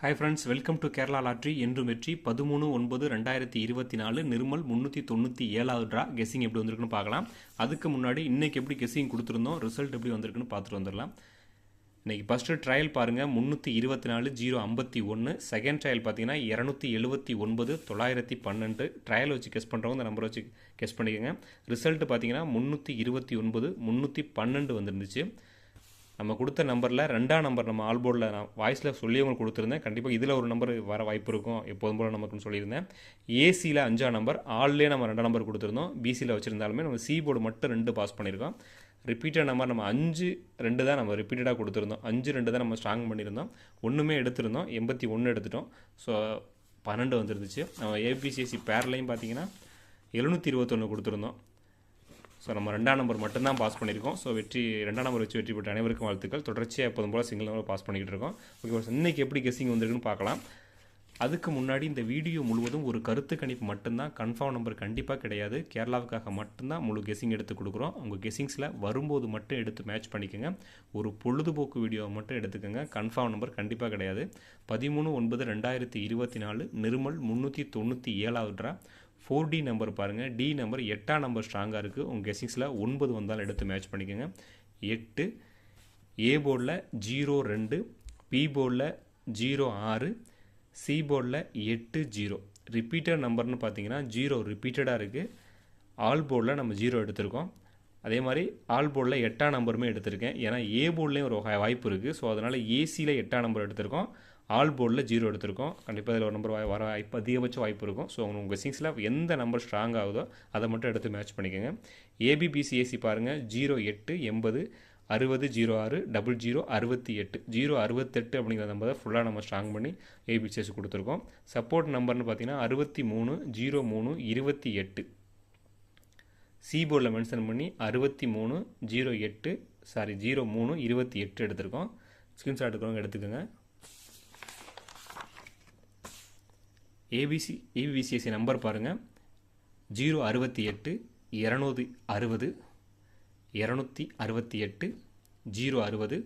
Hi friends welcome to Kerala lottery என்றும் வெற்றி பதிமூணு ஒன்பது ரெண்டாயிரத்தி இருபத்தி நாலு. நிர்மல் முந்நூற்றி தொண்ணூற்றி ஏழாவது ட்ரா கெஸ்ஸிங் எப்படி வந்திருக்குன்னு பார்க்கலாம். அதுக்கு முன்னாடி இன்னைக்கு எப்படி கெஸ்ஸிங் கொடுத்துருந்தோம்? ரிசல்ட் எப்படி வந்திருக்குன்னு பார்த்துட்டு வந்துடலாம். இன்றைக்கி ஃபஸ்ட்டு ட்ரையல் பாருங்கள் முந்நூற்றி இருபத்தி நாலு ஜீரோ ஐம்பத்தி ஒன்று செகண்ட் ட்ரையல் பார்த்தீங்கன்னா இரநூத்தி எழுபத்தி ஒன்பது தொள்ளாயிரத்தி பன்னெண்டு. ட்ரையல் வச்சு கெஸ் பண்ணுறவங்க இந்த நம்பரை வச்சு கெஸ் பண்ணிக்கோங்க. ரிசல்ட் பார்த்தீங்கன்னா முந்நூற்றி இருபத்தி ஒன்பது முந்நூற்றி பன்னெண்டு வந்துருந்துச்சு. நம்ம கொடுத்த நம்பரில் ரெண்டாம் நம்பர் நம்ம ஆல் போர்டில் நான் வாய்ஸில் சொல்லி உங்களுக்கு கொடுத்துருந்தேன். கண்டிப்பாக இதில் ஒரு நம்பர் வர வாய்ப்பு இருக்கும். எப்போதும் போல் நமக்குன்னு சொல்லியிருந்தேன். ஏசியில் அஞ்சாம் நம்பர் ஆல்லே நம்ம ரெண்டாம் நம்பர் கொடுத்துருந்தோம். பிசியில் வச்சுருந்தாலுமே நம்ம சி போர்டு மட்டும் ரெண்டு பாஸ் பண்ணியிருக்கோம். ரிப்பீட்டட் நம்பர் நம்ம அஞ்சு ரெண்டு தான் நம்ம ரிப்பீட்டடாக கொடுத்துருந்தோம். அஞ்சு ரெண்டு தான் நம்ம ஸ்ட்ராங் பண்ணியிருந்தோம். ஒன்றுமே எடுத்திருந்தோம். எண்பத்தி ஒன்று எடுத்துட்டோம். ஸோ பன்னெண்டு வந்துருந்துச்சு. நம்ம ஏபிசிஎஸ்சி பேர்லையும் பார்த்தீங்கன்னா எழுநூற்றி இருபத்தொன்று கொடுத்துருந்தோம். ஸோ நம்ம ரெண்டாம் நம்பர் மட்டும்தான் பாஸ் பண்ணியிருக்கோம். ஸோ வெற்றி ரெண்டாம் நம்பர் வச்சு வெற்றி பெற்ற அனைவருக்கும் வாழ்த்துக்கள். தொடர்ச்சியாக எப்போதும் போல் சிங்கிள் நம்பர் பாஸ் பண்ணிக்கிட்டு இருக்கோம். ஓகே இன்னைக்கு எப்படி கெஸிங் வந்திருக்குன்னு பார்க்கலாம். அதுக்கு முன்னாடி இந்த வீடியோ முழுவதும் ஒரு கருத்து கணிப்பு மட்டும்தான் கன்ஃபார்ம் நம்பர் கண்டிப்பாக கிடையாது. கேரளாவுக்காக மட்டும்தான் முழு கெஸிங் எடுத்து கொடுக்குறோம். உங்கள் கெஸ்ஸிங்ஸில் வரும்போது மட்டும் எடுத்து மேட்ச் பண்ணிக்கோங்க. ஒரு பொழுதுபோக்கு வீடியோவை மட்டும் எடுத்துக்கோங்க. கன்ஃபார்ம் நம்பர் கண்டிப்பாக கிடையாது. பதிமூணு ஒன்பது ரெண்டாயிரத்தி இருபத்தி நாலு நிர்மல் முந்நூற்றி தொண்ணூற்றி ஏழாவது ட்ரா. ஃபோர் டி நம்பர் பாருங்கள் டி நம்பர் எட்டாம் நம்பர் ஸ்ட்ராங்காக இருக்குது உங்கள் கெஸிங்ஸில் ஒன்பது வந்தாலும் எடுத்து மேட்ச் பண்ணிக்கோங்க. எட்டு ஏ போர்டில் ஜீரோ ரெண்டு பி போர்டில் ஜீரோ ஆறு சி போர்டில் எட்டு ஜீரோ ரிப்பீட்டட் நம்பர்னு பார்த்தீங்கன்னா ஜீரோ ரிப்பீட்டடாக இருக்குது ஆல் போர்டில் நம்ம ஜீரோ எடுத்திருக்கோம். அதே மாதிரி ஆல் போர்டில் எட்டாம் நம்பருமே எடுத்திருக்கேன். ஏன்னா ஏ போர்ட்லேயும் ஒரு வாய்ப்பு இருக்குது ஸோ அதனால் ஏசியில் எட்டாம் நம்பர் எடுத்திருக்கோம். ஆல் போர்டில் ஜீரோ எடுத்திருக்கோம். கண்டிப்பாக இதில் ஒரு நம்பர் வர வாய்ப்பு அதிகபட்ச வாய்ப்பு இருக்கும். ஸோ உங்கள் சீன்ஸில் எந்த நம்பர் ஸ்ட்ராங் ஆகுதோ அதை மட்டும் எடுத்து மேட்ச் பண்ணிக்கோங்க. ஏபிபிசிஏசி பாருங்கள் ஜீரோ எட்டு எண்பது அறுபது ஜீரோ ஆறு டபுள் ஜீரோ அறுபத்தி எட்டு. ஜீரோ அறுபத்தெட்டு அப்படிங்கிற நம்பரை ஃபுல்லாக நம்ம ஸ்ட்ராங் பண்ணி ஏபிசிஎஸ் கொடுத்துருக்கோம். சப்போர்ட் நம்பர்னு பார்த்தீங்கன்னா அறுபத்தி மூணு ஜீரோ மூணு இருபத்தி எட்டு. சி போர்டில் மென்ஷன் பண்ணி அறுபத்தி மூணு ஜீரோ எட்டு சாரி ஜீரோ மூணு இருபத்தி எட்டு எடுத்திருக்கோம். ஸ்க்ரீன்ஷாட் எடுக்கிறவங்க எடுத்துக்கோங்க. ஏபிசி ஏபிசிஎஸ்சி நம்பர் பாருங்கள் ஜீரோ அறுபத்தி எட்டு இரநூறு அறுபது இரநூத்தி அறுபத்தி எட்டு ஜீரோ அறுபது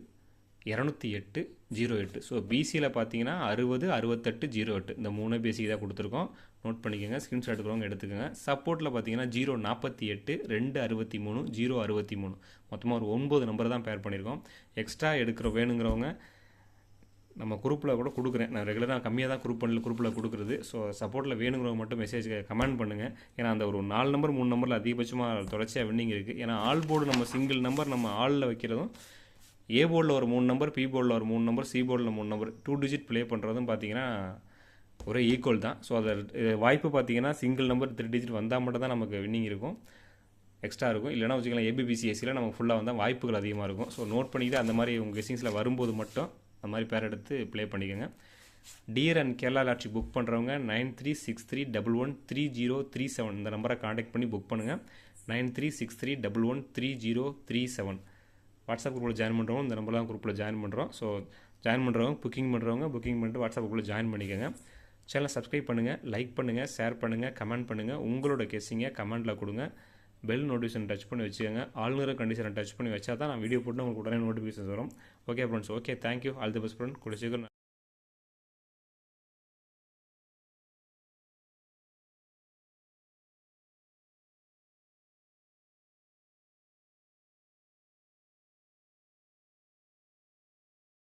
இரநூத்தி எட்டு ஜீரோ எட்டு ஸோ பிசியில் பார்த்தீங்கன்னா அறுபது அறுபத்தெட்டு ஜீரோ எட்டு இந்த மூணு பிசி தான் கொடுத்துருக்கோம். நோட் பண்ணிக்கோங்க ஸ்க்ரீன்ஷாட் எடுக்கிறவங்க எடுத்துக்கோங்க. சப்போர்ட்டில் பார்த்தீங்கன்னா ஜீரோ நாற்பத்தி எட்டு ரெண்டு அறுபத்தி மூணு ஜீரோ அறுபத்தி மூணு மொத்தமாக ஒரு ஒன்பது நம்பர் தான் பேர் பண்ணியிருக்கோம். எக்ஸ்ட்ரா எடுக்கிற வேணுங்கிறவங்க நம்ம குரூப்பில் கூட கொடுக்குறேன். நான் ரெகுலராக கம்மியாக தான் குரூப் பண்ணல குரூப்பில் கொடுக்குறது. ஸோ சப்போர்ட்டில் வேணுங்கிறவங்க மட்டும் மெசேஜ் கமெண்ட் பண்ணுங்கள் ஏன்னா அந்த ஒரு நாலு நம்பர் மூணு நம்பரில் அதிகபட்சமாக தொடர்ச்சியாக வின்னிங் இருக்குது ஏன்னா ஆல் போர்டு நம்ம சிங்கிள் நம்பர் நம்ம ஆளில் வைக்கிறதும் ஏ போர்டில் ஒரு மூணு நம்பர் பி போர்டில் ஒரு மூணு நம்பர் சி போர்டில் மூணு நம்பர் டூ டிஜிட் ப்ளே பண்ணுறதும் பார்த்தீங்கன்னா ஒரே ஈக்குவல் தான். ஸோ அதை வாய்ப்பு பார்த்தீங்கன்னா சிங்கிள் நம்பர் த்ரீ டிஜிட் வந்தால் மட்டும் தான் நமக்கு வின்னிங் இருக்கும். எக்ஸ்ட்ரா இருக்கும். இல்லைனா வச்சுக்கலாம் ஏபிபிசிஎஸ்சியில் நமக்கு ஃபுல்லாக வந்தால் வாய்ப்புகள் அதிகமாக இருக்கும். ஸோ நோட் பண்ணிக்கிட்டு அந்த மாதிரி உங்கள் கெஸ்ஸிங்ஸில் வரும்போது மட்டும் அந்த மாதிரி பேர் எடுத்து ப்ளே பண்ணிக்கோங்க. Dear and Kerala lottery book பண்ணுறவங்க nine three six three double one three zero three seven இந்த நம்பரை காண்டாக்ட் பண்ணி புக் பண்ணுங்கள் nine three six three double one three zero three seven. WhatsApp குரூப்பில் ஜாயின் பண்ணுறவங்க இந்த நம்பர் தான் குரூப்பில் ஜாயின் பண்ணுறோம் ஸோ ஜாயின் பண்ணுறவங்க புக்கிங் பண்ணுறவங்க புக்கிங் பண்ணிட்டு வாட்ஸ்அப் குரூப்பில் ஜாயின் பண்ணிக்கோங்க. சேனலை சப்ஸ்கிரைப் பண்ணுங்கள் லைக் பண்ணுங்கள் ஷேர் பண்ணுங்கள் கமெண்ட் பண்ணுங்கள் உங்களோட கெஸ்ஸிங்கை கமெண்ட்டில் கொடுங்க. பெல் நோட்டிஃபிகேஷன் டச் பண்ணி வச்சுக்கோங்க. ஆளுநர் கண்டிஷனை டச் பண்ணி வச்சா தான் நான் வீடியோ போட்டு உங்களுக்கு உடனே நோட்டிஃபிகேஷன் வரும். Okay friends okay thank you all the best friend குடிச்சிக்கிறேன்